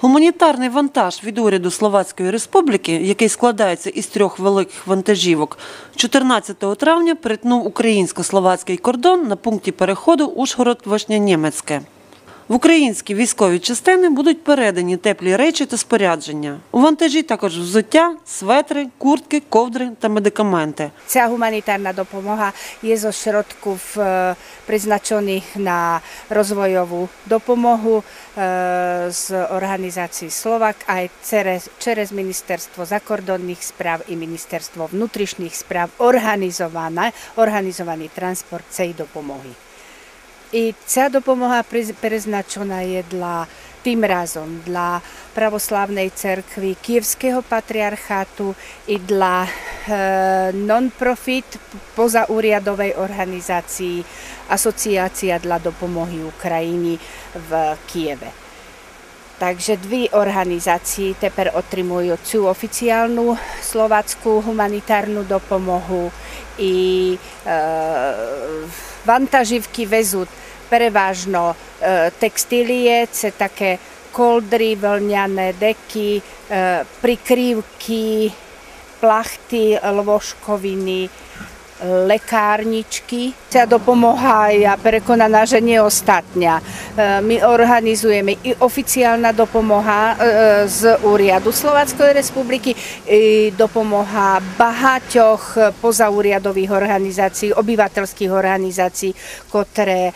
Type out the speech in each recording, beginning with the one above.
Гуманітарний вантаж від уряду Словацької Республіки, який складається із трьох великих вантажівок, 14 травня перетнув українсько-словацький кордон на пункті переходу Ужгород-Вишня-Німецьке. В українські військові частини будуть передані теплі речі та спорядження. У вантажі також взуття, светри, куртки, ковдри та медикаменти. Ця гуманітарна допомога є зо środków е, призначених на розвойову допомогу е, з організації Словак, а й через, Міністерство закордонних справ і Міністерство внутрішніх справ організований транспорт цієї допомоги. І ця допомога приз- призначена є для тим разом для православної церкви Київського патріархату і для е, non-profit позаурядової організації Асоціація для допомоги Україні в Києві. Takže dve organizácie тепер отримують цю офіційну словацьку гуманітарну допомогу і е, Vantaživky vezú prevažno e, textílie, ce také koldry, vlňané deky, e, prikrývky, plachty, lôžkoviny, lekárničky. Sa dopomáha a prekonaná, že nie ostatnia. E, my organizujeme i oficiálna dopomoha e, z úriadu Slovackej republiky, i dopomoha bahaťoch e, pozaúriadových organizácií, obyvateľských organizácií, ktoré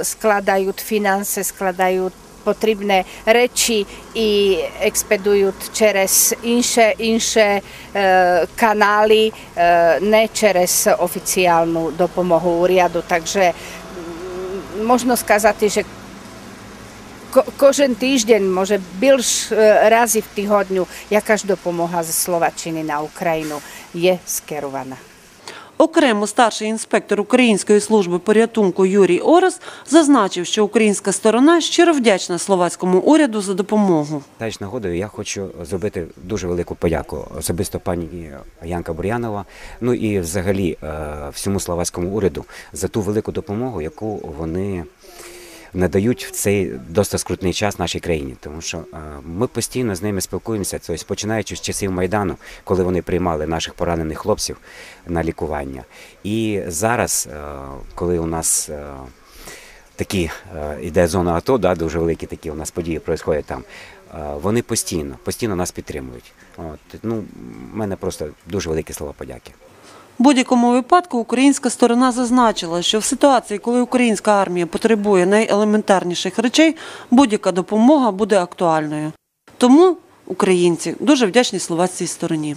skladajú finance, skladajú potrebne reči i ekspedujut čerez inše, inše e, kanali, e, ne čerez oficijalnu dopomohu urjadu. Takže mm, možno skazati, že ko, kožen týždeň, može bilš e, razy v týhodňu, jakáž dopomoha z Slovačiny na Ukrajinu je skerovaná. Окремо старший інспектор Української служби порятунку Юрій Орес зазначив, що українська сторона щиро вдячна словацькому уряду за допомогу. Тач нагодою я хочу зробити дуже велику подяку особисто пані Янка Бур'янова, ну і взагалі е, всьому словацькому уряду за ту велику допомогу, яку вони надають в цей досить скрутний час нашій країні. Тому що е, ми постійно з ними спілкуємося, тобто починаючи з часів Майдану, коли вони приймали наших поранених хлопців на лікування. І зараз, е, коли у нас е, такі іде зона АТО, да, дуже великі такі у нас події проходять там. Вони постійно, постійно нас підтримують. От, ну, в мене просто дуже великі слова подяки. Будь-якому випадку українська сторона зазначила, що в ситуації, коли українська армія потребує найелементарніших речей, будь-яка допомога буде актуальною. Тому українці дуже вдячні словацькій стороні.